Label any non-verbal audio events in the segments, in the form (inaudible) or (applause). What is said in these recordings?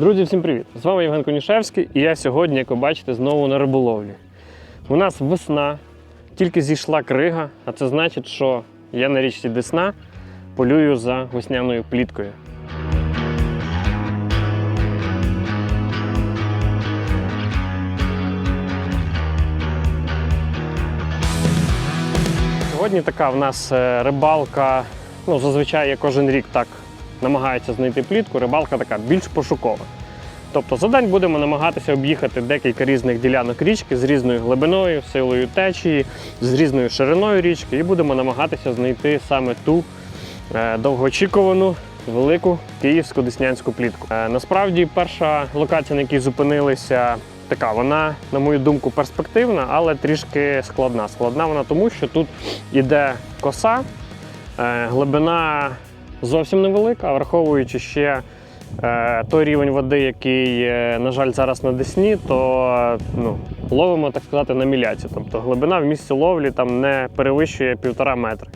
Друзі, всім привіт! З вами Євген Конішевський, і я сьогодні, як ви бачите, знову на риболовлі. У нас весна, тільки зійшла крига, а це значить, що я на річці Десна полюю за весняною пліткою. Сьогодні така в нас е, рибалка. Ну, зазвичай я кожен рік так намагаюся знайти плітку. Рибалка така більш пошукова. Тобто за день будемо намагатися об'їхати декілька різних ділянок річки з різною глибиною, силою течії, з різною шириною річки, і будемо намагатися знайти саме ту е, довгоочікувану велику київську деснянську плітку. Е, насправді, перша локація, на якій зупинилися, така вона, на мою думку, перспективна, але трішки складна. Складна вона тому, що тут іде коса, е, глибина зовсім невелика, враховуючи ще той рівень води, який, е, на жаль, зараз на Десні, то е, ну, ловимо, так сказати, на міляці. Тобто глибина в місці ловлі там не перевищує півтора метри.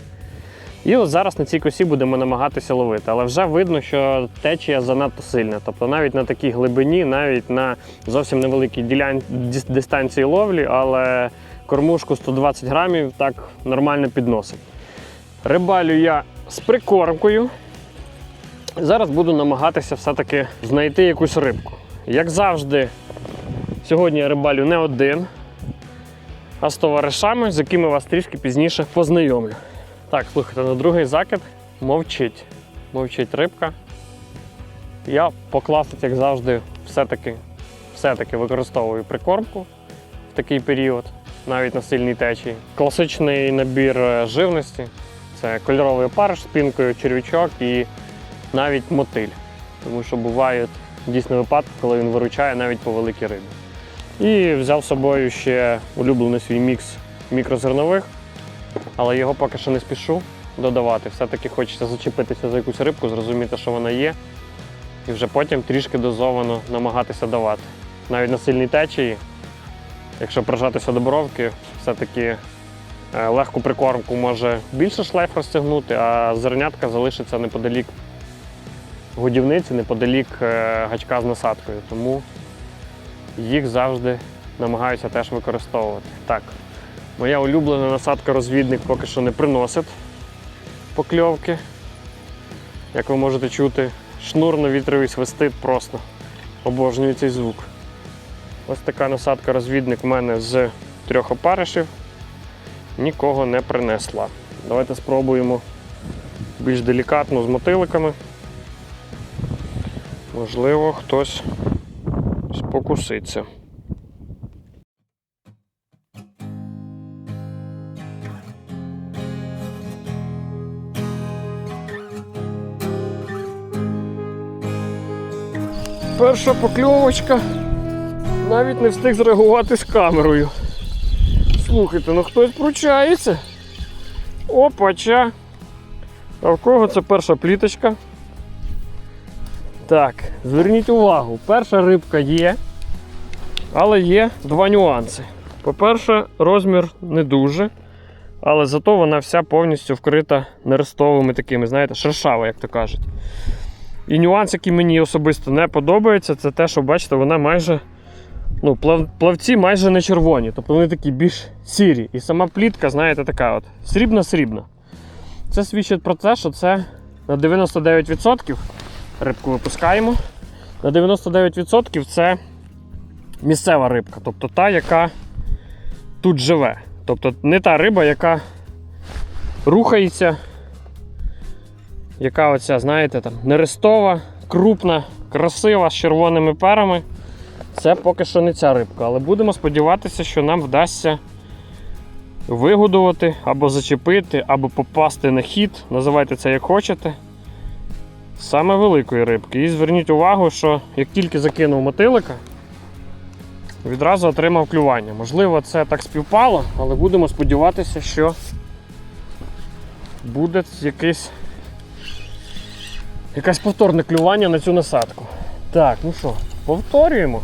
І от зараз на цій косі будемо намагатися ловити. Але вже видно, що течія занадто сильна. Тобто навіть на такій глибині, навіть на зовсім невеликій ділян... дистанції ловлі, але кормушку 120 грамів так нормально підносить. Рибалю я з прикормкою. Зараз буду намагатися все-таки знайти якусь рибку. Як завжди, сьогодні я рибалю не один, а з товаришами, з якими вас трішки пізніше познайомлю. Так, слухайте, на другий закид мовчить. Мовчить рибка. Я по класиці, як завжди, все-таки, все-таки використовую прикормку в такий період, навіть на сильній течії. Класичний набір е, живності це кольоровий опариш з пінкою, черв'ячок і навіть мотиль. Тому що бувають дійсно випадки, коли він виручає навіть по великій рибі. І взяв з собою ще улюблений свій мікс мікрозернових, але його поки що не спішу додавати. Все-таки хочеться зачепитися за якусь рибку, зрозуміти, що вона є, і вже потім трішки дозовано намагатися давати. Навіть на сильній течії, якщо прижатися до бровки, все-таки е, легку прикормку може більше шлейф розтягнути, а зернятка залишиться неподалік годівниці, неподалік е, гачка з насадкою. Тому їх завжди намагаюся теж використовувати. Так, моя улюблена насадка розвідник поки що не приносить покльовки. Як ви можете чути, шнурно-вітровий свистить просто. Обожнюю цей звук. Ось така насадка розвідник в мене з трьох опаришів. Нікого не принесла. Давайте спробуємо більш делікатно з мотиликами. Можливо, хтось спокуситься. Перша покльовочка. Навіть не встиг зреагувати з камерою. Слухайте, ну хтось пручається. Опача. А в кого це перша пліточка? Так, зверніть увагу, перша рибка є, але є два нюанси. По-перше, розмір не дуже, але зато вона вся повністю вкрита нерестовими такими, знаєте, шершава, як то кажуть. І нюанс, який мені особисто не подобається, це те, що бачите, вона майже. Ну, плавці майже не червоні, тобто вони такі більш сірі. І сама плітка, знаєте, така от срібна-срібна. Це свідчить про те, що це на 99% рибку випускаємо. На 99% це місцева рибка, тобто та, яка тут живе. Тобто не та риба, яка рухається, яка оця, знаєте, там нерестова, крупна, красива, з червоними перами. Це поки що не ця рибка, але будемо сподіватися, що нам вдасться вигодувати або зачепити, або попасти на хід, називайте це як хочете. Саме великої рибки. І зверніть увагу, що як тільки закинув мотилика, відразу отримав клювання. Можливо, це так співпало, але будемо сподіватися, що буде якесь, якесь повторне клювання на цю насадку. Так, ну що, повторюємо.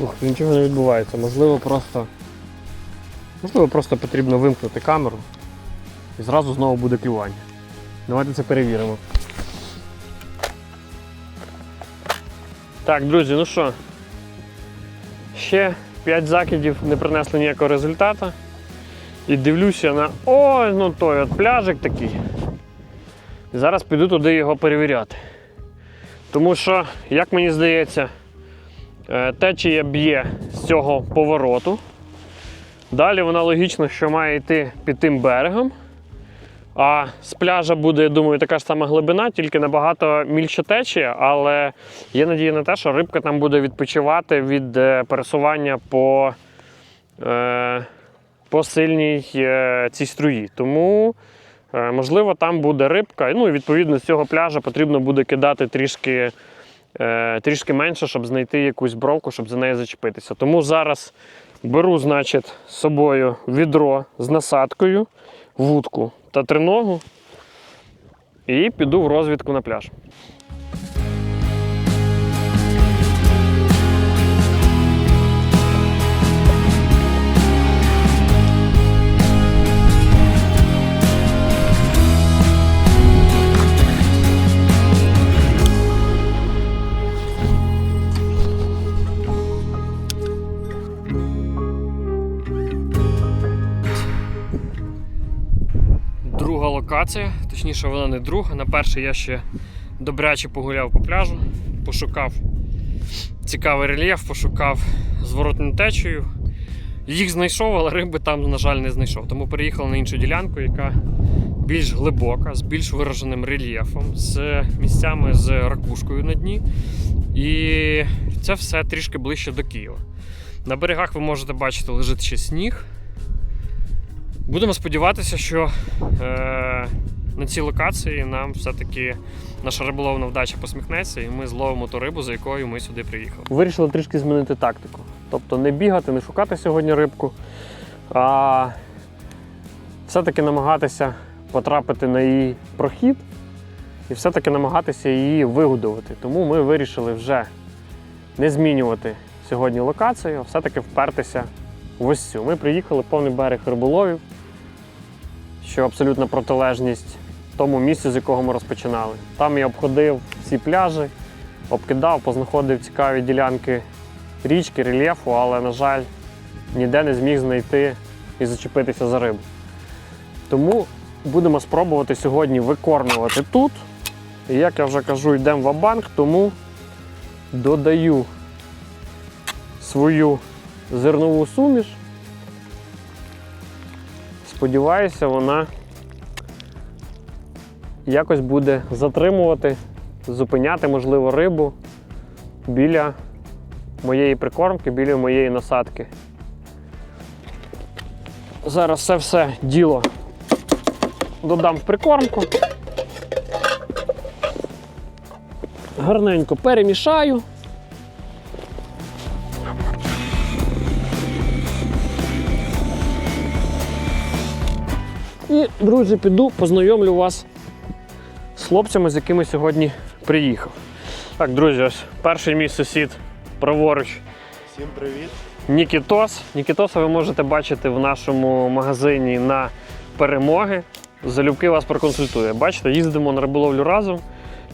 Слухай, нічого не відбувається. Можливо, просто Можливо, просто потрібно вимкнути камеру і зразу знову буде клювання. Давайте це перевіримо. Так, друзі, ну що, ще 5 закидів не принесли ніякого результату. І дивлюся на. Ой, ну той от пляжик такий. І зараз піду туди його перевіряти. Тому що, як мені здається, течія б'є з цього повороту. Далі вона логічно, що має йти під тим берегом. А з пляжа буде, я думаю, така ж сама глибина, тільки набагато мільша течія, але є надія на те, що рибка там буде відпочивати від е, пересування по, е, по сильній е, цій струї. Тому, е, можливо, там буде рибка. Ну і відповідно з цього пляжа потрібно буде кидати трішки, е, трішки менше, щоб знайти якусь бровку, щоб за неї зачепитися. Тому зараз беру, значить, з собою відро з насадкою, вудку та триногу і піду в розвідку на пляж. Локація, точніше, вона не друга. На першій я ще добряче погуляв по пляжу, пошукав цікавий рельєф, пошукав зворотну течію. Їх знайшов, але риби там, на жаль, не знайшов. Тому переїхав на іншу ділянку, яка більш глибока, з більш вираженим рельєфом, з місцями з ракушкою на дні. І це все трішки ближче до Києва. На берегах ви можете бачити, лежить ще сніг. Будемо сподіватися, що е, на цій локації нам все-таки наша риболовна вдача посміхнеться, і ми зловимо ту рибу, за якою ми сюди приїхали. Вирішили трішки змінити тактику. Тобто не бігати, не шукати сьогодні рибку, а все-таки намагатися потрапити на її прохід і все-таки намагатися її вигодувати. Тому ми вирішили вже не змінювати сьогодні локацію, а все-таки впертися в ось цю. Ми приїхали повний берег риболовів, що абсолютна протилежність тому місцю, з якого ми розпочинали. Там я обходив всі пляжі, обкидав, познаходив цікаві ділянки річки, рельєфу, але, на жаль, ніде не зміг знайти і зачепитися за рибу. Тому будемо спробувати сьогодні викормувати тут. І як я вже кажу, йдемо в абанк, тому додаю свою зернову суміш. Сподіваюся, вона якось буде затримувати, зупиняти, можливо, рибу біля моєї прикормки, біля моєї насадки. Зараз це все діло додам в прикормку. Гарненько перемішаю. Друзі, піду познайомлю вас з хлопцями, з якими сьогодні приїхав. Так, друзі, ось перший мій сусід праворуч Всім привіт. Нікітос. Нікітоса ви можете бачити в нашому магазині на перемоги. Залюбки вас проконсультує. Бачите, їздимо на риболовлю разом.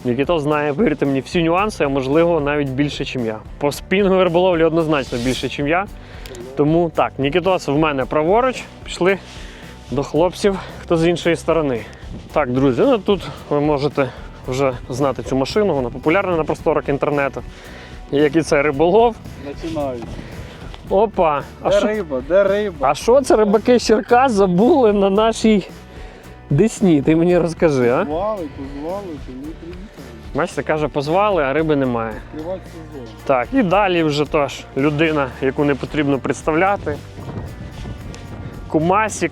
Нікітос знає, повірте мені, всі нюанси, а можливо навіть більше, ніж я. По спінговій риболовлі однозначно більше, ніж я. Тому так, Нікітос в мене праворуч. Пішли до хлопців, хто з іншої сторони. Так, друзі, ну тут ви можете вже знати цю машину, вона популярна на просторах інтернету. Як і це риболов. Починають. Опа! А Де що, риба? Де риба? а що це рибаки Черкас забули на нашій Десні? Ти мені розкажи, а? Позвали, позвали, то ми приїхали. Бачите, каже, позвали, а риби немає. Відкривати сезон. Так, і далі вже теж людина, яку не потрібно представляти. Кумасік,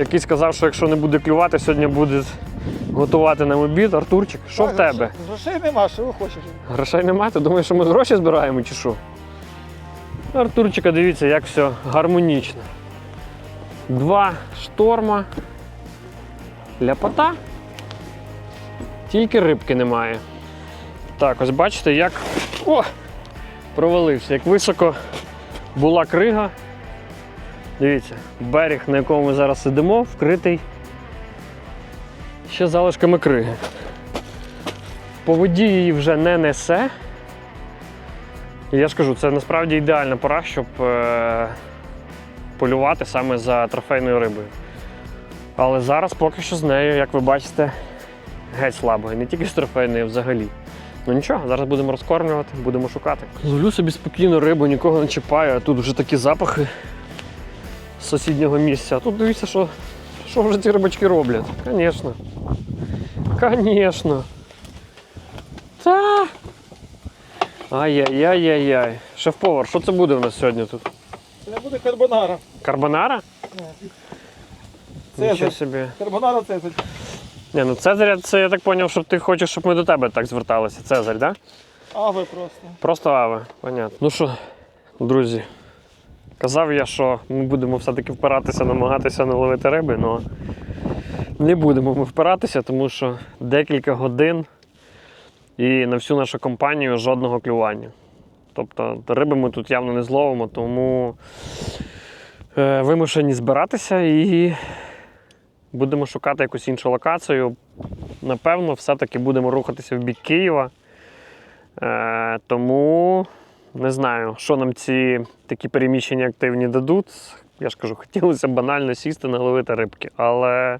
який сказав, що якщо не буде клювати, сьогодні буде готувати нам обід. Артурчик, що в тебе? Грошей, нема, що ви хочете? Грошей немає? Ти думаєш, що ми гроші збираємо чи що? Артурчика, дивіться, як все гармонічно. Два шторма. Ляпота. Тільки рибки немає. Так, ось бачите, як. О! Провалився, як високо була крига. Дивіться, берег, на якому ми зараз сидимо, вкритий ще залишками криги. По воді її вже не несе. І я ж кажу, це насправді ідеальна пора, щоб е, полювати саме за трофейною рибою. Але зараз поки що з нею, як ви бачите, геть слабо. Не тільки з трофейною, взагалі. Ну нічого, зараз будемо розкормлювати, будемо шукати. Ловлю собі спокійно рибу, нікого не чіпаю, а тут вже такі запахи з сусіднього місця. А тут дивіться, що, що вже ці рибачки роблять. Звісно. Звісно. Та. Ай-яй-яй-яй-яй. Шеф-повар, що це буде у нас сьогодні тут? Це буде карбонара. Карбонара? Нічого собі. Карбонара Цезарь. Ні, ну Цезаря, це я так зрозумів, що ти хочеш, щоб ми до тебе так зверталися. Цезарь, так? Да? А ви просто. Просто аве, понятно. Ну що, друзі, казав я, що ми будемо все-таки впиратися, намагатися наловити риби, але не будемо ми впиратися, тому що декілька годин і на всю нашу компанію жодного клювання. Тобто риби ми тут явно не зловимо, тому е, вимушені збиратися і будемо шукати якусь іншу локацію. Напевно, все-таки будемо рухатися в бік Києва. Е, тому не знаю, що нам ці такі переміщення активні дадуть. Я ж кажу, (laughs) хотілося банально сісти, наловити рибки, але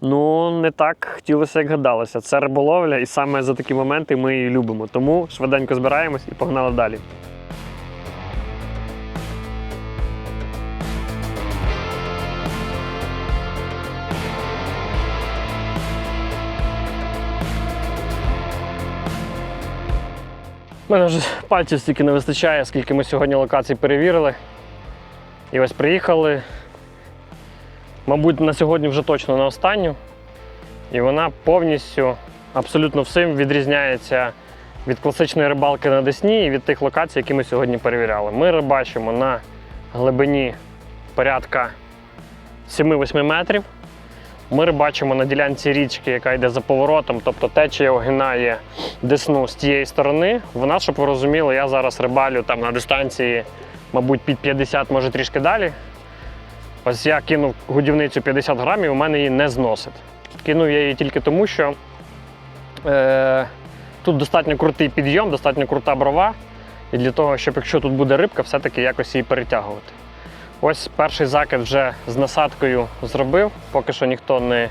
ну не так хотілося, як гадалося. Це риболовля, і саме за такі моменти ми її любимо. Тому швиденько збираємось і погнали далі. У мене вже пальців стільки не вистачає, скільки ми сьогодні локацій перевірили. І ось приїхали. Мабуть, на сьогодні вже точно на останню. І вона повністю, абсолютно всім відрізняється від класичної рибалки на Десні і від тих локацій, які ми сьогодні перевіряли. Ми рибачимо на глибині порядка 7-8 метрів. Ми рибачимо на ділянці річки, яка йде за поворотом, тобто течія огинає десну з тієї сторони. Вона, щоб ви розуміли, я зараз рибалю там на дистанції, мабуть, під 50, може трішки далі. Ось я кинув годівницю 50 грамів, у мене її не зносить. Кинув я її тільки тому, що е, тут достатньо крутий підйом, достатньо крута брова. І для того, щоб якщо тут буде рибка, все-таки якось її перетягувати. Ось перший закид вже з насадкою зробив, поки що ніхто не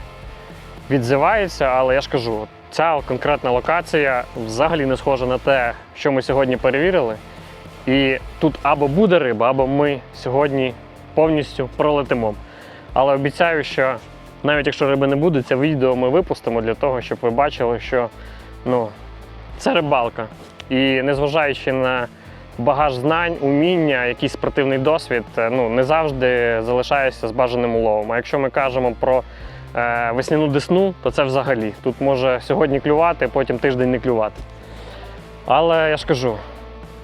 відзивається, але я ж кажу, ця конкретна локація взагалі не схожа на те, що ми сьогодні перевірили. І тут або буде риба, або ми сьогодні повністю пролетимо. Але обіцяю, що навіть якщо риби не буде, це відео ми випустимо для того, щоб ви бачили, що ну, це рибалка. І незважаючи на багаж знань, уміння, якийсь спортивний досвід, е, ну, не завжди залишаєшся з бажаним уловом. А якщо ми кажемо про е, весняну десну, то це взагалі. Тут може сьогодні клювати, потім тиждень не клювати. Але я ж кажу,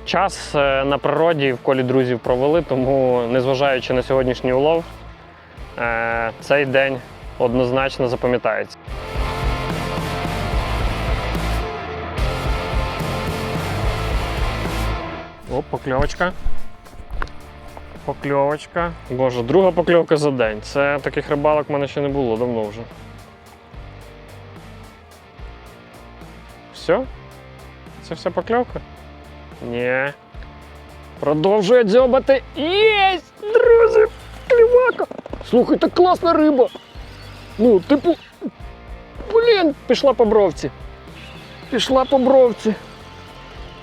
час е, на природі в колі друзів провели, тому незважаючи на сьогоднішній улов, е, цей день однозначно запам'ятається. О, покльовочка. Покльовочка. Боже, друга покльовка за день. Це таких рибалок в мене ще не було давно вже. Все? Це вся покльовка? Ні. Продовжує дзьобати. Єсть! Друзі! Клівака! Слухайте, класна риба! Ну, типу. Блін, пішла по бровці. Пішла по бровці.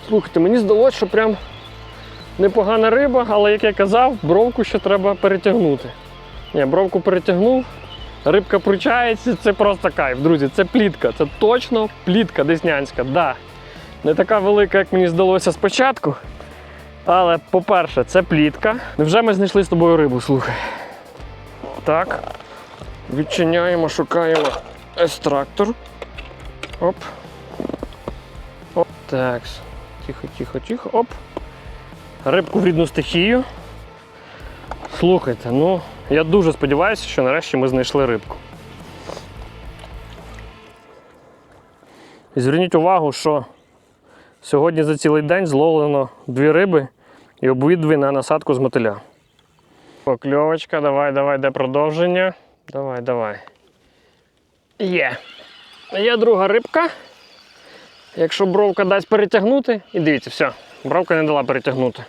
Слухайте, мені здалося, що прям непогана риба, але як я казав, бровку ще треба перетягнути. Ні, бровку перетягнув, рибка пручається, це просто кайф, друзі. Це плітка, це точно плітка деснянська. Да. Не така велика, як мені здалося спочатку. Але, по-перше, це плітка. Невже ми знайшли з тобою рибу, слухай. Так. Відчиняємо, шукаємо естрактор. Оп. Оп. Так. Тихо, тихо, тихо. Оп. Рибку в рідну стихію. Слухайте, ну, я дуже сподіваюся, що нарешті ми знайшли рибку. І зверніть увагу, що сьогодні за цілий день зловлено дві риби і обидві на насадку з мотиля. Покльовочка, давай, давай, де продовження. Давай, давай. Є. Є друга рибка. Якщо бровка дасть перетягнути, і дивіться, все, бровка не дала перетягнути.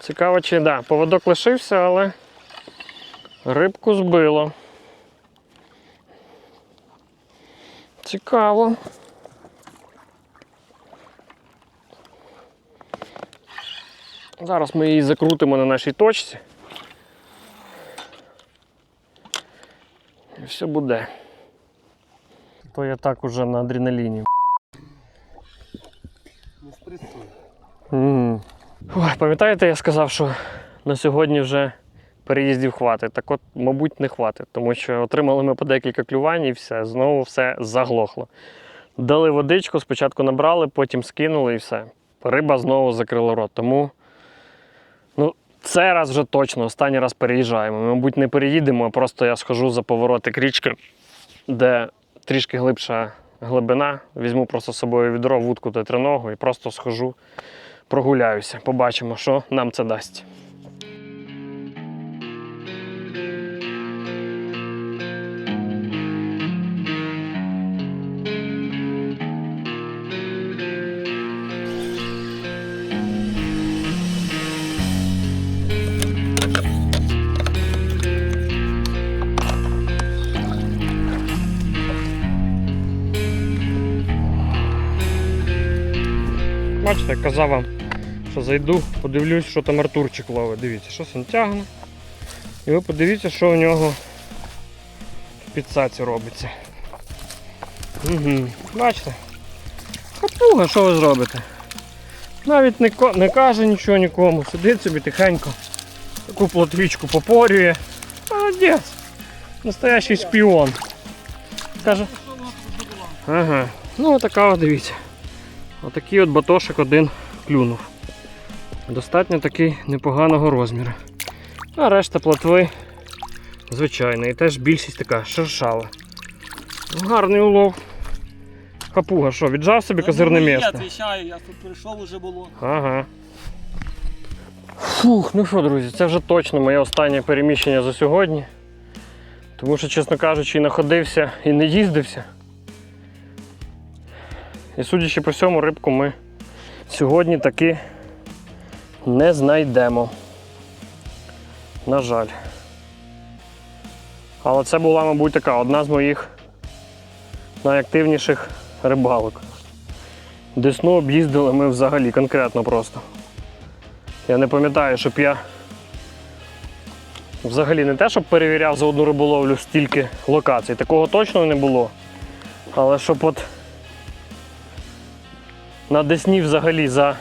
Цікаво, чи да, поводок лишився, але рибку збило. Цікаво. Зараз ми її закрутимо на нашій точці. І все буде. То я так уже на адреналіні. Ой, пам'ятаєте, я сказав, що на сьогодні вже переїздів хватить. Так от, мабуть, не хватить, тому що отримали ми по декілька клювань і все, знову все заглохло. Дали водичку, спочатку набрали, потім скинули і все. Риба знову закрила рот. Тому ну, це раз вже точно, останній раз переїжджаємо. Ми, мабуть, не переїдемо, а просто я схожу за поворотик річки, де трішки глибша глибина. Візьму просто з собою відро, вудку та триногу і просто схожу прогуляюся. Побачимо, що нам це дасть. Бачите, казав вам, що зайду, подивлюсь, що там Артурчик ловить. Дивіться, що він тягне. І ви подивіться, що у нього в підсаці робиться. Угу. Бачите? Хапуга, що ви зробите? Навіть не, не каже нічого нікому, сидить собі тихенько, таку плотвічку попорює. Молодець! Настоящий шпіон. Каже. Ага. Ну така дивіться. Отакий от батошик один клюнув. Достатньо такий непоганого розміру. А решта плотви звичайна. І теж більшість така шершава. Гарний улов. Хапуга, що, віджав собі козирне Я місце? відвічаю, я тут прийшов уже було. Ага. Фух, ну що, друзі, це вже точно моє останнє переміщення за сьогодні. Тому що, чесно кажучи, і находився, і не їздився. І судячи по всьому, рибку ми сьогодні таки не знайдемо. На жаль. Але це була, мабуть, така одна з моїх найактивніших рибалок. Десну об'їздили ми взагалі конкретно просто. Я не пам'ятаю, щоб я взагалі не те, щоб перевіряв за одну риболовлю стільки локацій. Такого точно не було. Але щоб от на Десні взагалі за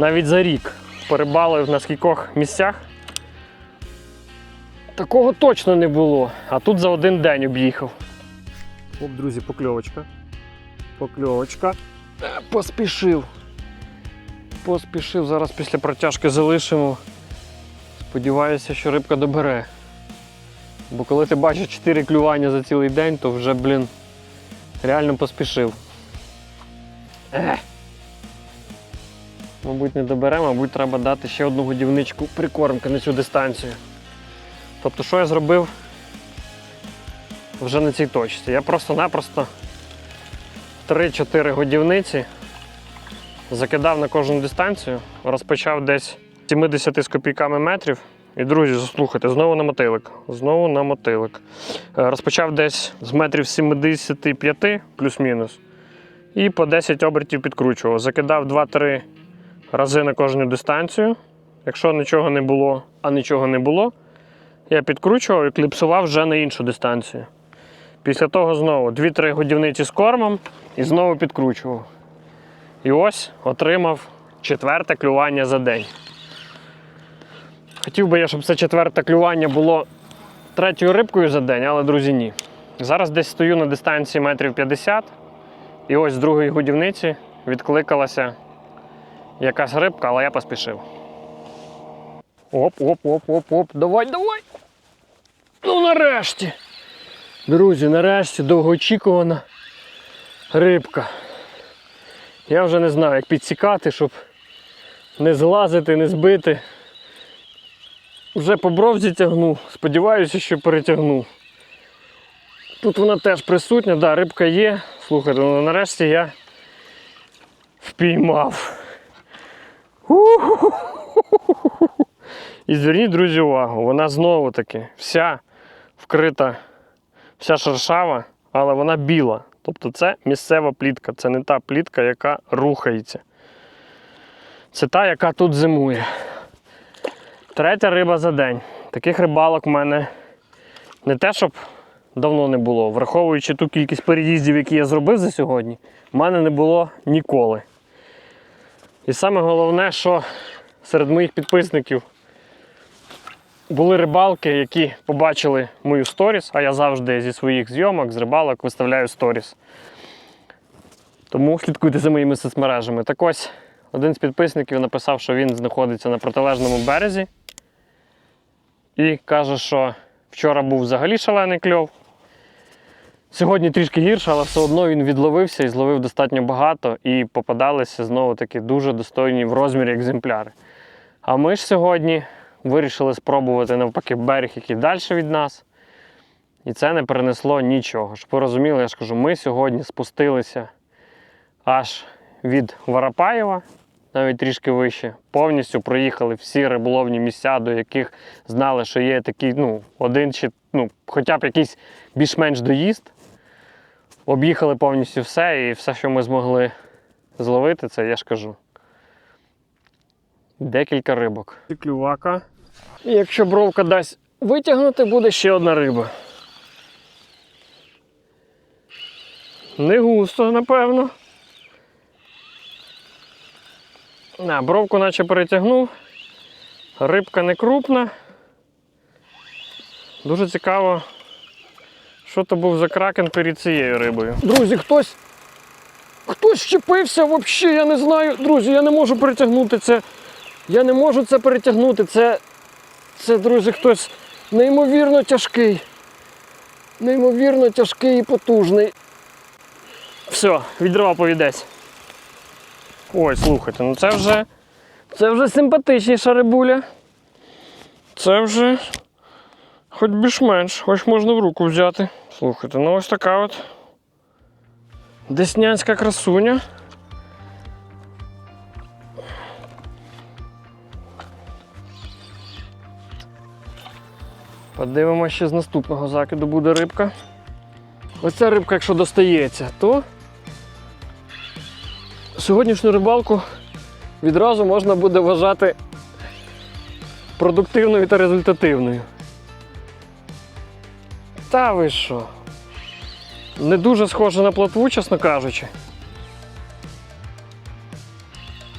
навіть за рік перебалив на скількох місцях. Такого точно не було. А тут за один день об'їхав. Оп, друзі, покльовочка. Покльовочка. Е, Поспішив. Поспішив. Зараз після протяжки залишимо. Сподіваюся, що рибка добере. Бо коли ти бачиш 4 клювання за цілий день, то вже, блін, реально поспішив. Ех. Мабуть, не добере, мабуть, треба дати ще одну годівничку прикормки на цю дистанцію. Тобто, що я зробив вже на цій точці? Я просто-напросто 3-4 годівниці закидав на кожну дистанцію, розпочав десь 70 з копійками метрів. І, друзі, заслухайте, знову на мотилик. Знову на мотилик. Е, Розпочав десь з метрів 75 плюс-мінус. І по 10 обертів підкручував. Закидав 2-3 рази на кожну дистанцію. Якщо нічого не було, а нічого не було, я підкручував і кліпсував вже на іншу дистанцію. Після того знову 2-3 годівниці з кормом і знову підкручував. І ось отримав четверте клювання за день. Хотів би я, щоб це четверте клювання було третьою рибкою за день, але, друзі, ні. Зараз десь стою на дистанції метрів 50, і ось з другої годівниці відкликалася якась рибка, але я поспішив. Оп, оп, оп, оп, оп. Давай, давай. Ну нарешті. Друзі, нарешті довгоочікувана рибка. Я вже не знаю, як підсікати, щоб не злазити, не збити. Вже по бровзі тягну. Сподіваюся, що перетягну. Тут вона теж присутня, да, рибка є. Слухайте, ну нарешті я впіймав. І зверніть, друзі, увагу, вона знову таки вся вкрита, вся шершава, але вона біла. Тобто це місцева плітка, це не та плітка, яка рухається. Це та, яка тут зимує. Третя риба за день. Таких рибалок в мене не те, щоб давно не було. Враховуючи ту кількість переїздів, які я зробив за сьогодні, в мене не було ніколи. І саме головне, що серед моїх підписників були рибалки, які побачили мою сторіс, а я завжди зі своїх зйомок, з рибалок виставляю сторіс. Тому слідкуйте за моїми соцмережами. Так ось один з підписників написав, що він знаходиться на протилежному березі. І каже, що вчора був взагалі шалений кльов. Сьогодні трішки гірше, але все одно він відловився і зловив достатньо багато, і попадалися знову таки дуже достойні в розмірі екземпляри. А ми ж сьогодні вирішили спробувати навпаки берег, який далі від нас. І це не принесло нічого. Щоб ви розуміли, я ж кажу, ми сьогодні спустилися аж від Воропаєва, навіть трішки вище. Повністю проїхали всі риболовні місця, до яких знали, що є такий, ну, один чи ну, хоча б якийсь більш-менш доїзд. Об'їхали повністю все, і все, що ми змогли зловити, це я ж кажу. Декілька рибок. І клювака. І якщо бровка дасть витягнути, буде ще одна риба. Не густо, напевно. На, бровку наче перетягнув. Рибка не крупна. Дуже цікаво, що то був за кракен перед цією рибою. Друзі, хтось. Хтось щепився взагалі, я не знаю. Друзі, я не можу перетягнути це. Я не можу це перетягнути. Це, це друзі, хтось неймовірно тяжкий. Неймовірно тяжкий і потужний. Все, відрива повідець. Ой, слухайте, ну це вже. Це вже симпатичніша рибуля. Це вже хоч більш-менш, хоч можна в руку взяти. Слухайте, ну ось така от деснянська красуня. Подивимося, що з наступного закиду буде рибка. Оця рибка, якщо достається, то сьогоднішню рибалку відразу можна буде вважати продуктивною та результативною. Та ви що? Не дуже схоже на плотву, чесно кажучи.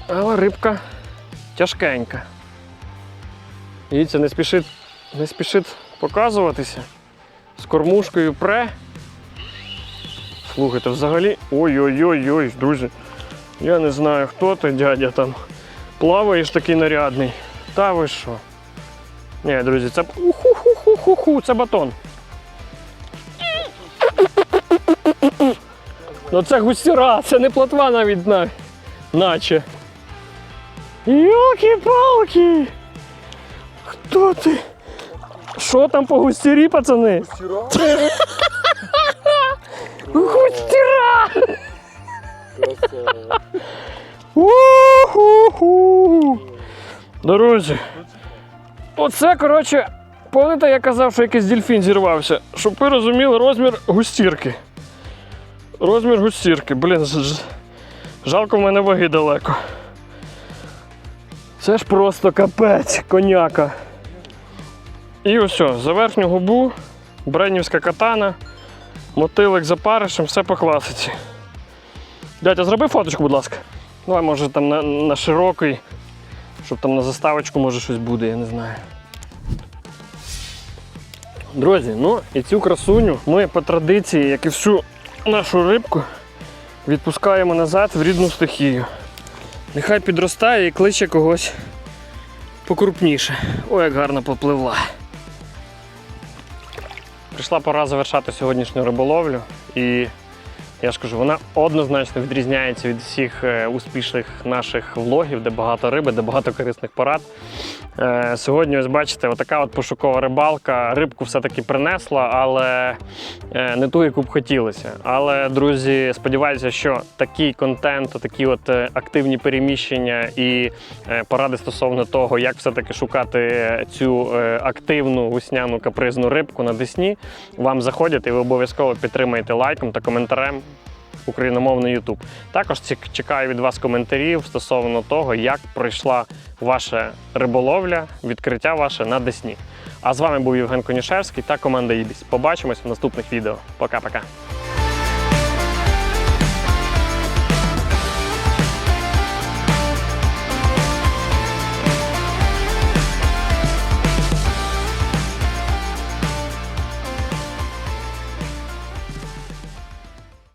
Але рибка тяжкенька. Дивіться, не спішить, не спішить показуватися. З кормушкою пре. Слухайте, взагалі. Ой-ой-ой-ой, друзі. Я не знаю, хто ти, дядя там. Плаваєш такий нарядний. Та ви що? Ні, друзі, це. Уху-ху-ху-ху-ху, це батон. Ну це густіра, це не плотва навіть на... наче. Йоки-палки! Хто ти? Що там по густірі, пацани? Густіра! У-ху-ху! Друзі, оце, коротше, пам'ятаєте, я казав, що якийсь дельфін зірвався. Щоб ви розуміли розмір густірки. Розмір густірки. Блін, жалко в мене ваги далеко. Це ж просто капець, коняка. І ось, за верхню губу, бренівська катана, мотилик за паришем, все по класиці. Дядя, зроби фоточку, будь ласка. Давай, може, там на, на широкий, щоб там на заставочку може щось буде, я не знаю. Друзі, ну і цю красуню ми по традиції, як і всю нашу рибку, відпускаємо назад в рідну стихію. Нехай підростає і кличе когось покрупніше. Ой, як гарно попливла. Прийшла пора завершати сьогоднішню риболовлю і я ж кажу, вона однозначно відрізняється від всіх е, успішних наших влогів, де багато риби, де багато корисних порад. Е, Сьогодні, ось бачите, отака от пошукова рибалка. Рибку все-таки принесла, але е, не ту, яку б хотілося. Але, друзі, сподіваюся, що такий контент, такі от е, активні переміщення і поради стосовно того, як все-таки шукати цю активну гусняну капризну рибку на Десні, вам заходять і ви обов'язково підтримаєте лайком та коментарем україномовний YouTube. Також чекаю від вас коментарів стосовно того, як пройшла ваша риболовля, відкриття ваше на Десні. А з вами був Євген Конішевський та команда Ібіс. Побачимось в наступних відео. Пока-пока.